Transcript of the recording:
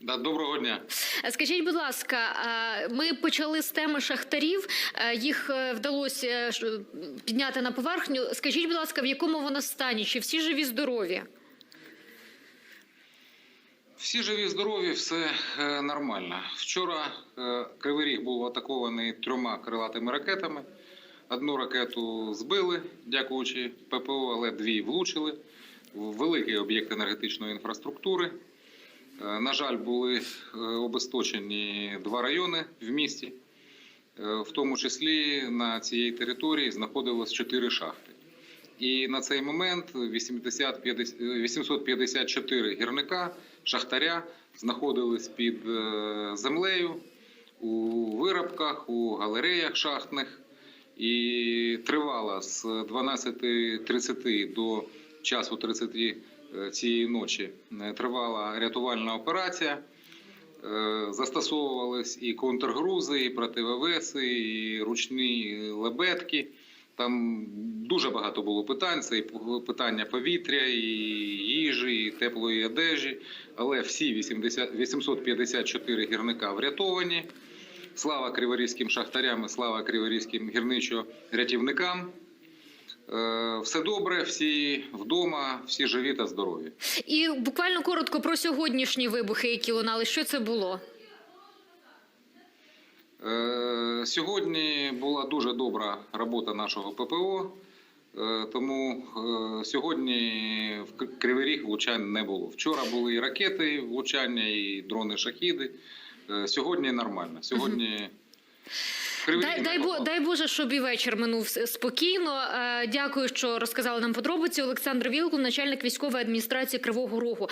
Да, доброго дня. Скажіть, будь ласка, ми почали з теми шахтарів. е, Їх е, вдалося е, підняти на поверхню. Скажіть, будь ласка, в якому воно стані? Чи всі живі здорові? Всі живі, здорові, все нормально. Вчора Кривий Ріг був атакований трьома крилатими ракетами. Одну ракету збили, дякуючи ППО, але дві влучили великий об'єкт енергетичної інфраструктури. Е, на жаль, були е, обесточені два райони в місті. Е, в тому числі на цій території знаходилось чотири шахти. І на цей момент 80, 50, 854 гірника, шахтаря знаходились під землею у виробках, у галереях шахтних. І тривала з 12.30 до часу 30 е, цієї ночі е, тривала рятувальна операція. Е, Застосовувались і контргрузи, і противовеси, і ручні лебедки. Там дуже багато було питань. Це і питання повітря, і їжі, і теплої одежі. Але всі 80, 854 гірника врятовані. Слава криворізьким шахтарям і слава криворізьким гірничо-рятівникам. Е, Все добре, всі вдома, всі живі та здорові. І буквально коротко про сьогоднішні вибухи, які лунали. Що це було? Е, Сьогодні була дуже добра робота нашого ППО, е, тому е, сьогодні в Кривий Ріг влучань не було. Вчора були і ракети влучання, і дрони шахіди. Е, Сьогодні нормально. Сьогодні Кривий Дай, дай, бо, дай Боже, щоб і вечір минув спокійно. Е, Дякую, що розказали нам подробиці. Олександр Вілкул, начальник військової адміністрації Кривого Рогу.